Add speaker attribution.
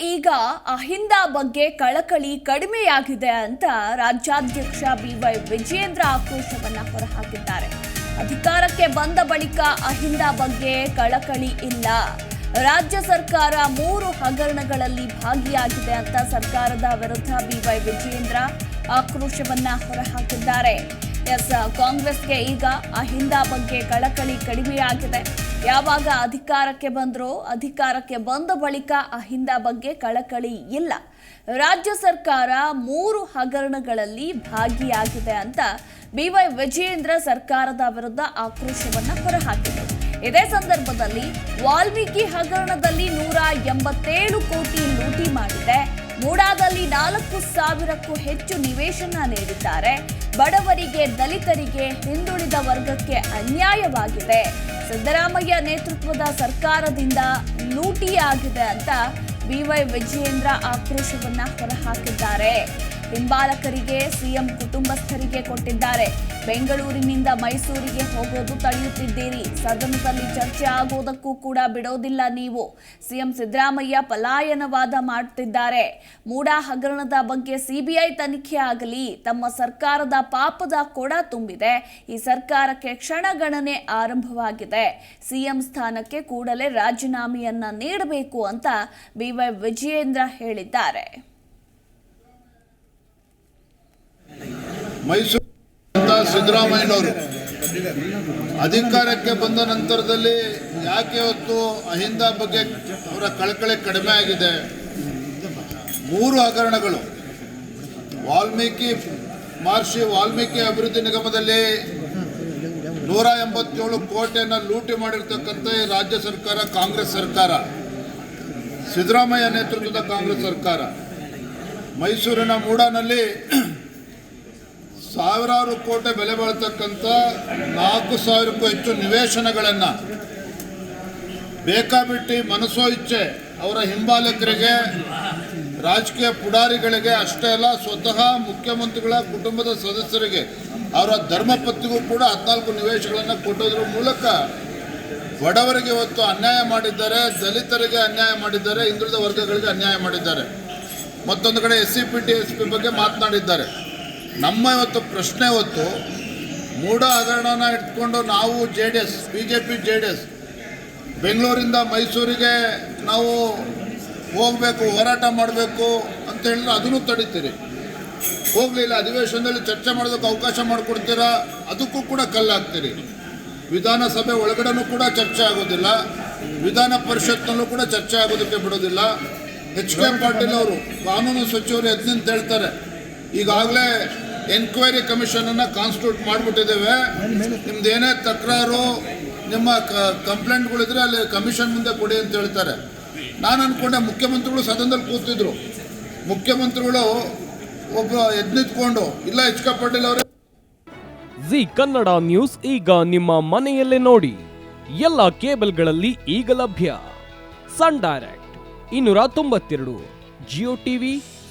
Speaker 1: ಈಗ ಅಹಿಂದ ಬಗ್ಗೆ ಕಳಕಳಿ ಕಡಿಮೆಯಾಗಿದೆ ಅಂತ ರಾಜ್ಯಾಧ್ಯಕ್ಷ ಬಿವೈ ವಿಜಯೇಂದ್ರ ಆಕ್ರೋಶವನ್ನ ಹೊರಹಾಕಿದ್ದಾರೆ. ಅಧಿಕಾರಕ್ಕೆ ಬಂದ ಬಳಿಕ ಅಹಿಂದ ಬಗ್ಗೆ ಕಳಕಳಿ ಇಲ್ಲ. ರಾಜ್ಯ ಸರ್ಕಾರ ಮೂರು ಹಗರಣಗಳಲ್ಲಿ ಭಾಗಿಯಾಗಿದೆ ಅಂತ ಸರ್ಕಾರದ ವಿರುದ್ಧ ಬಿವೈ ವಿಜಯೇಂದ್ರ ಆಕ್ರೋಶವನ್ನ ಹೊರಹಾಕಿದ್ದಾರೆ. ಎಸ್, ಕಾಂಗ್ರೆಸ್ಗೆ ಈಗ ಅಹಿಂದ ಬಗ್ಗೆ ಕಳಕಳಿ ಕಡಿಮೆಯಾಗಿದೆ. ಯಾವಾಗ ಅಧಿಕಾರಕ್ಕೆ ಬಂದರೂ, ಅಧಿಕಾರಕ್ಕೆ ಬಂದ ಬಳಿಕ ಅಹಿಂದ ಬಗ್ಗೆ ಕಳಕಳಿ ಇಲ್ಲ. ರಾಜ್ಯ ಸರ್ಕಾರ ಮೂರು ಹಗರಣಗಳಲ್ಲಿ ಭಾಗಿಯಾಗಿದೆ ಅಂತ ಬಿವೈ ವಿಜಯೇಂದ್ರ ಸರ್ಕಾರದ ವಿರುದ್ಧ ಆಕ್ರೋಶವನ್ನು ಹೊರಹಾಕಿದರು ಇದೇ ಸಂದರ್ಭದಲ್ಲಿ ವಾಲ್ಮೀಕಿ ಹಗರಣದಲ್ಲಿ ನೂರ ಎಂಬತ್ತೇಳು ಕೋಟಿ ಲೂಟಿ ಮಾಡಿದೆ. ಮೂಡಾದಲ್ಲಿ ನಾಲ್ಕು ಸಾವಿರಕ್ಕೂ ಹೆಚ್ಚು ನಿವೇಶನ ನೀಡಿದ್ದಾರೆ. ಬಡವರಿಗೆ ದಲಿತರಿಗೆ ಹಿಂದುಳಿದ ವರ್ಗಕ್ಕೆ ಅನ್ಯಾಯವಾಗಿದೆ. ಸಿದ್ದರಾಮಯ್ಯ ನೇತೃತ್ವದ ಸರ್ಕಾರದಿಂದ ಲೂಟಿಯಾಗಿದೆ ಅಂತ ಬಿವೈ ವಿಜಯೇಂದ್ರ ಆಕ್ರೋಶವನ್ನ ಹೊರಹಾಕಿದ್ದಾರೆ. ಹಿಂಬಾಲಕರಿಗೆ ಸಿಎಂ ಕುಟುಂಬಸ್ಥರಿಗೆ ಕೊಟ್ಟಿದ್ದಾರೆ. ಬೆಂಗಳೂರಿನಿಂದ ಮೈಸೂರಿಗೆ ಹೋಗೋದು ತಡೆಯುತ್ತಿದ್ದೀರಿ. ಸದನದಲ್ಲಿ ಚರ್ಚೆ ಆಗೋದಕ್ಕೂ ಕೂಡ ಬಿಡೋದಿಲ್ಲ ನೀವು. ಸಿಎಂ ಸಿದ್ದರಾಮಯ್ಯ ಪಲಾಯನವಾದ ಮಾಡುತ್ತಿದ್ದಾರೆ ಮೂಡಾ ಹಗರಣದ ಬಗ್ಗೆ ಸಿಬಿಐ ತನಿಖೆ ಆಗಲಿ, ತಮ್ಮ ಸರ್ಕಾರದ ಪಾಪದ ಕೊಡ ತುಂಬಿದೆ. ಈ ಸರ್ಕಾರಕ್ಕೆ ಕ್ಷಣಗಣನೆ ಆರಂಭವಾಗಿದೆ. ಸಿಎಂ ಸ್ಥಾನಕ್ಕೆ ಕೂಡಲೇ ರಾಜೀನಾಮೆಯನ್ನ ನೀಡಬೇಕು ಅಂತ ಬಿವೈ ವಿಜಯೇಂದ್ರ ಹೇಳಿದ್ದಾರೆ.
Speaker 2: ಮೈಸೂರು ಅಂತ ಸಿದ್ದರಾಮಯ್ಯನವರು. ಅಧಿಕಾರಕ್ಕೆ ಬಂದ ನಂತರದಲ್ಲಿ ಯಾಕೆ ಇವತ್ತು ಅಹಿಂದ ಬಗ್ಗೆ ಅವರ ಕಳಕಳಿ ಕಡಿಮೆ ಆಗಿದೆ? ಮೂರು ಹಗರಣಗಳು. ವಾಲ್ಮೀಕಿ ಮಹರ್ಷಿ ವಾಲ್ಮೀಕಿ ಅಭಿವೃದ್ಧಿ ನಿಗಮದಲ್ಲಿ ನೂರ ಎಂಬತ್ತೇಳು ಕೋಟಿಯನ್ನು ಲೂಟಿ ಮಾಡಿರ್ತಕ್ಕಂಥ ರಾಜ್ಯ ಸರ್ಕಾರ ಕಾಂಗ್ರೆಸ್ ಸರ್ಕಾರ. ಸಿದ್ದರಾಮಯ್ಯ ನೇತೃತ್ವದ ಕಾಂಗ್ರೆಸ್ ಸರ್ಕಾರ. ಮೈಸೂರಿನ ಮೂಡಾನಲ್ಲಿ ಸಾವಿರಾರು ಕೋಟಿ ಬೆಲೆ ಬಾಳ್ತಕ್ಕಂಥ ನಾಲ್ಕು ಸಾವಿರಕ್ಕೂ ಹೆಚ್ಚು ನಿವೇಶನಗಳನ್ನು ಬೇಕಾಬಿಟ್ಟಿ ಮನಸೋ ಇಚ್ಛೆ ಅವರ ಹಿಂಬಾಲಕರಿಗೆ, ರಾಜಕೀಯ ಪುಡಾರಿಗಳಿಗೆ ಅಷ್ಟೇ ಅಲ್ಲ, ಸ್ವತಃ ಮುಖ್ಯಮಂತ್ರಿಗಳ ಕುಟುಂಬದ ಸದಸ್ಯರಿಗೆ ಅವರ ಧರ್ಮಪತ್ನಿಗೂ ಕೂಡ ಹದಿನಾಲ್ಕು ನಿವೇಶಗಳನ್ನು ಕೊಟ್ಟೋದ್ರ ಮೂಲಕ ಬಡವರಿಗೆ ಇವತ್ತು ಅನ್ಯಾಯ ಮಾಡಿದ್ದಾರೆ, ದಲಿತರಿಗೆ ಅನ್ಯಾಯ ಮಾಡಿದ್ದಾರೆ, ಹಿಂದುಳಿದ ವರ್ಗಗಳಿಗೆ ಅನ್ಯಾಯ ಮಾಡಿದ್ದಾರೆ. ಮತ್ತೊಂದು ಕಡೆ S C P T S P ಬಗ್ಗೆ ಮಾತನಾಡಿದ್ದಾರೆ. ನಮ್ಮ ಇವತ್ತು ಪ್ರಶ್ನೆ ಇವತ್ತು ಮೂಢ ಹಗರಣನ ಇಟ್ಕೊಂಡು ನಾವು J D S, B J P J D S, ಬೆಂಗಳೂರಿಂದ ಮೈಸೂರಿಗೆ ನಾವು ಹೋಗಬೇಕು, ಹೋರಾಟ ಮಾಡಬೇಕು ಅಂತ ಹೇಳಿದ್ರೆ ಅದನ್ನು ತಡಿತೀರಿ. ಹೋಗಲಿಲ್ಲ ಅಧಿವೇಶನದಲ್ಲಿ ಚರ್ಚೆ ಮಾಡೋದಕ್ಕೆ ಅವಕಾಶ ಮಾಡಿಕೊಡ್ತೀರಾ? ಅದಕ್ಕೂ ಕೂಡ ಕಲ್ಲಾಗ್ತೀರಿ. ವಿಧಾನಸಭೆ ಒಳಗಡೆನೂ ಕೂಡ ಚರ್ಚೆ ಆಗೋದಿಲ್ಲ. ವಿಧಾನ ಪರಿಷತ್ನಲ್ಲೂ ಕೂಡ ಚರ್ಚೆ ಆಗೋದಕ್ಕೆ ಬಿಡೋದಿಲ್ಲ. ಎಚ್ ಕೆ ಪಾಟೀಲ್ ಅವರು, ಕಾನೂನು ಸಚಿವರು ಎದ್ದು ಹೇಳ್ತಾರೆ. ಈಗಾಗಲೇ ಎನ್ಕ್ವೈರಿ ಕಮಿಷನನ್ನು ಕಾನ್ಸ್ಟಿಟ್ಯೂಟ್ ಮಾಡಿಬಿಟ್ಟಿದ್ದೇವೆ. ನಿಮ್ದು ಏನೇ ತಕರಾರು, ನಿಮ್ಮ ಕಂಪ್ಲೇಂಟ್ಗಳಿದ್ರೆ ಅಲ್ಲಿ ಕಮಿಷನ್ ಮುಂದೆ ಕೊಡಿ ಅಂತ ಹೇಳ್ತಾರೆ. ನಾನು ಅಂದ್ಕೊಂಡೆ ಮುಖ್ಯಮಂತ್ರಿಗಳು ಸದನದಲ್ಲಿ ಕೂತಿದ್ರು. ಮುಖ್ಯಮಂತ್ರಿಗಳು ಒಬ್ಬ ಎದ್ದು ನಿಂತ್ಕೊಂಡು ಇಲ್ಲ ಎಚ್ ಅವರೇ.
Speaker 3: ಜಿ ಕನ್ನಡ ನ್ಯೂಸ್ ಈಗ ನಿಮ್ಮ ಮನೆಯಲ್ಲೇ ನೋಡಿ. ಎಲ್ಲ ಕೇಬಲ್ಗಳಲ್ಲಿ ಈಗ ಲಭ್ಯ. ಸನ್ ಡೈರೆಕ್ಟ್, ಇನ್ನೂರ ತೊಂಬತ್ತೆರಡು, ಜಿಯೋ ಟಿವಿ